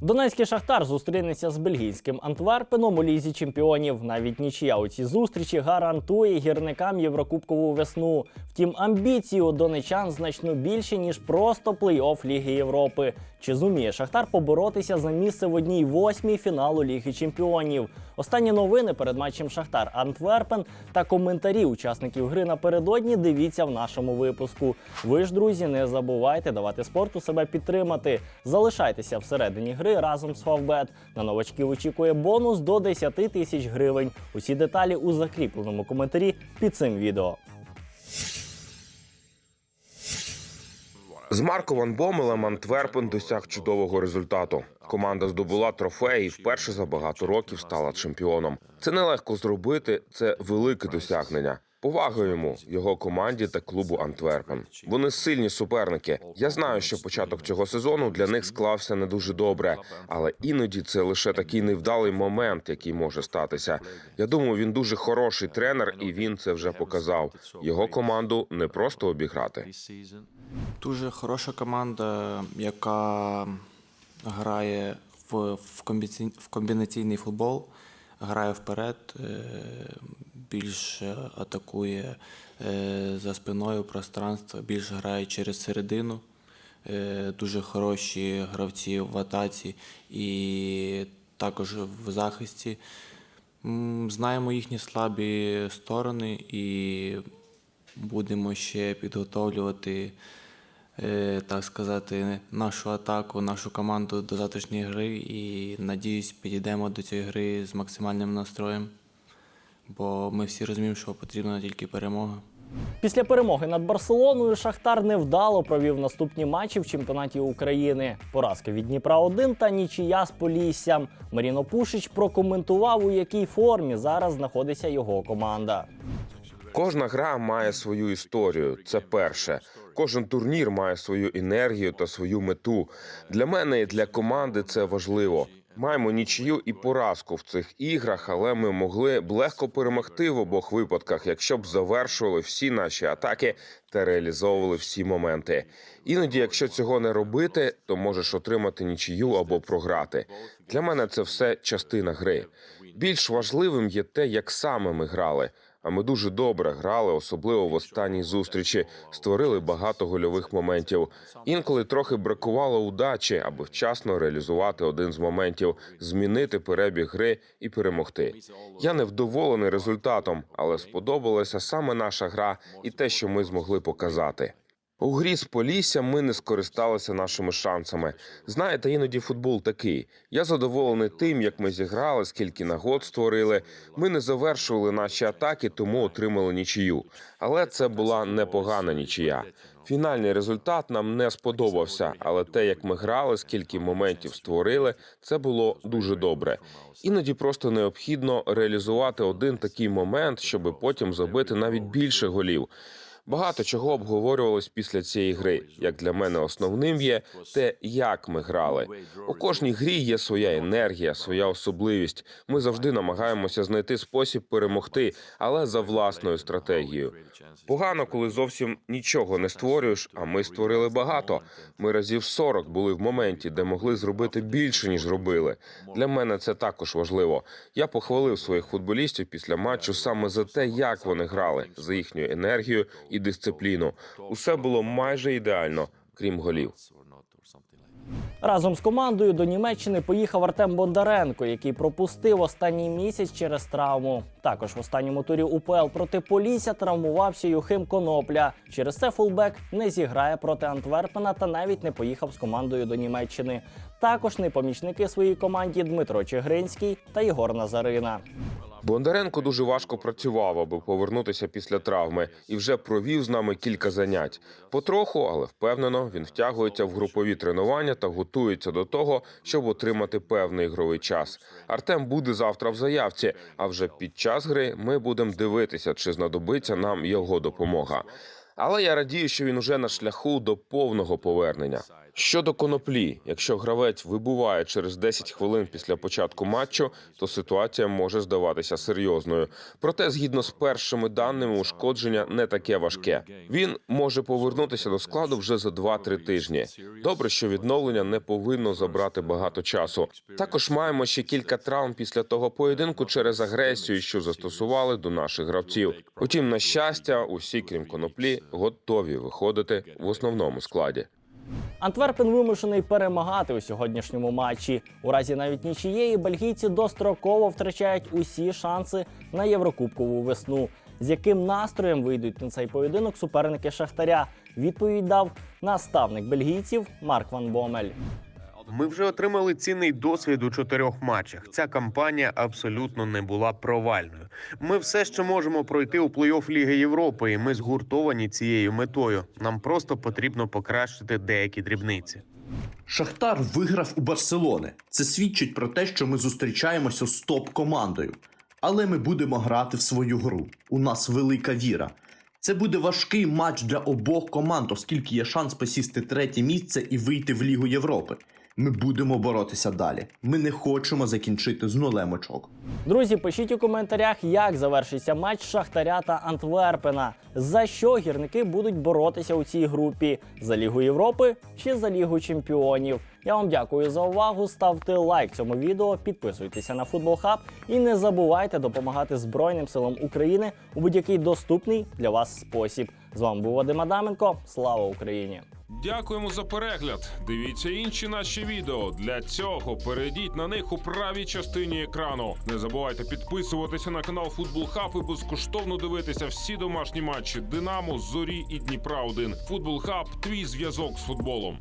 Донецький шахтар зустрінеться з бельгійським Антверпеном у лізі чемпіонів. Навіть нічия у цій зустрічі гарантує гірникам Єврокубкову весну. Втім, амбіції у донечан значно більші ніж просто плей-офф Ліги Європи. Чи зуміє Шахтар поборотися за місце в одній восьмій фіналу Ліги Чемпіонів? Останні новини перед матчем Шахтар Антверпен та коментарі учасників гри напередодні дивіться в нашому випуску. Ви ж, друзі, не забувайте давати спорту себе підтримати. Залишайтеся всередині гри разом з Фавбет. На новачків очікує бонус до 10 тисяч гривень. Усі деталі у закріпленому коментарі під цим відео. З Марко Ван Бомелем Антверпен досяг чудового результату. Команда здобула трофей і вперше за багато років стала чемпіоном. Це нелегко зробити, це велике досягнення. Повага йому, його команді та клубу Антверпен. Вони сильні суперники. Я знаю, що початок цього сезону для них склався не дуже добре, але іноді це лише такий невдалий момент, який може статися. Я думаю, він дуже хороший тренер, і він це вже показав. Його команду не просто обіграти. Дуже хороша команда, яка грає в, в, комбінаційний футбол, грає вперед, більше атакує е, за спиною пространство, більше грає через середину. Е, Дуже хороші гравці в атаці і також в захисті. Знаємо їхні слабі сторони і будемо ще підготовлювати, е, так сказати, нашу атаку, нашу команду до завтрашньої гри і надіюсь, підійдемо до цієї гри з максимальним настроєм, бо ми всі розуміємо, що потрібна тільки перемога. Після перемоги над Барселоною Шахтар невдало провів наступні матчі в чемпіонаті України. Поразки від Дніпра 1 та нічия з Поліссям. Маріно Пушич прокоментував, у якій формі зараз знаходиться його команда. Кожна гра має свою історію. Це перше. Кожен турнір має свою енергію та свою мету. Для мене і для команди це важливо. Маємо нічию і поразку в цих іграх, але ми могли б легко перемогти в обох випадках, якщо б завершували всі наші атаки та реалізовували всі моменти. Іноді, якщо цього не робити, то можеш отримати нічию або програти. Для мене це все частина гри. Більш важливим є те, як саме ми грали. А ми дуже добре грали, особливо в останній зустрічі. Створили багато гольових моментів. Інколи трохи бракувало удачі, аби вчасно реалізувати один з моментів, змінити перебіг гри і перемогти. Я не вдоволений результатом, але сподобалася саме наша гра і те, що ми змогли показати. У грі з Полісся ми не скористалися нашими шансами. Знаєте, іноді футбол такий. Я задоволений тим, як ми зіграли, скільки нагод створили. Ми не завершували наші атаки, тому отримали нічию. Але це була непогана нічия. Фінальний результат нам не сподобався, але те, як ми грали, скільки моментів створили, це було дуже добре. Іноді просто необхідно реалізувати один такий момент, щоб потім забити навіть більше голів. Багато чого обговорювалось після цієї гри. Як для мене основним є те, як ми грали. У кожній грі є своя енергія, своя особливість. Ми завжди намагаємося знайти спосіб перемогти, але за власною стратегією. Погано, коли зовсім нічого не створюєш. А ми створили багато. Ми разів 40 були в моменті, де могли зробити більше ніж робили. Для мене це також важливо. Я похвалив своїх футболістів після матчу саме за те, як вони грали, за їхню енергію і дисципліну. Усе було майже ідеально, крім голів. Разом з командою до Німеччини поїхав Артем Бондаренко, який пропустив останній місяць через травму. Також в останньому турі УПЛ проти Полісся травмувався Юхим Конопля. Через це фулбек не зіграє проти Антверпена та навіть не поїхав з командою до Німеччини. Також не помічники своїй команді Дмитро Чигринський та Єгор Назарина. Бондаренко дуже важко працював, аби повернутися після травми, і вже провів з нами кілька занять. Потроху, але впевнено, він втягується в групові тренування та готується до того, щоб отримати певний ігровий час. Артем буде завтра в заявці. А вже під час гри ми будемо дивитися, чи знадобиться нам його допомога. Але я радію, що він уже на шляху до повного повернення. Щодо коноплі, якщо гравець вибуває через 10 хвилин після початку матчу, то ситуація може здаватися серйозною. Проте, згідно з першими даними, ушкодження не таке важке. Він може повернутися до складу вже за 2-3 тижні. Добре, що відновлення не повинно забрати багато часу. Також маємо ще кілька травм після того поєдинку через агресію, що застосували до наших гравців. Утім, на щастя, усі, крім коноплі, готові виходити в основному складі. Антверпен вимушений перемагати у сьогоднішньому матчі. У разі навіть нічієї бельгійці достроково втрачають усі шанси на єврокубкову весну. З яким настроєм вийдуть на цей поєдинок суперники Шахтаря? Відповідь дав наставник бельгійців Марк Ван Бомель. Ми вже отримали цінний досвід у чотирьох матчах. Ця кампанія абсолютно не була провальною. Ми все ще можемо пройти у плей-офф Ліги Європи, і ми згуртовані цією метою. Нам просто потрібно покращити деякі дрібниці. Шахтар виграв у Барселони. Це свідчить про те, що ми зустрічаємося з топ-командою. Але ми будемо грати в свою гру. У нас велика віра. Це буде важкий матч для обох команд, оскільки є шанс посісти третє місце і вийти в Лігу Європи. Ми будемо боротися далі. Ми не хочемо закінчити з нулем очок. Друзі, пишіть у коментарях, як завершиться матч Шахтаря та Антверпена. За що гірники будуть боротися у цій групі за Лігу Європи чи за Лігу Чемпіонів. Я вам дякую за увагу. Ставте лайк цьому відео, підписуйтеся на Футбол Хаб і не забувайте допомагати Збройним силам України у будь-який доступний для вас спосіб. З вами був Вадим Адаменко. Слава Україні! Дякуємо за перегляд. Дивіться інші наші відео. Для цього перейдіть на них у правій частині екрану. Не забувайте підписуватися на канал Футбол Хаб і безкоштовно дивитися всі домашні матчі Динамо, Зорі і Дніпра 1 Футбол Хаб твій зв'язок з футболом.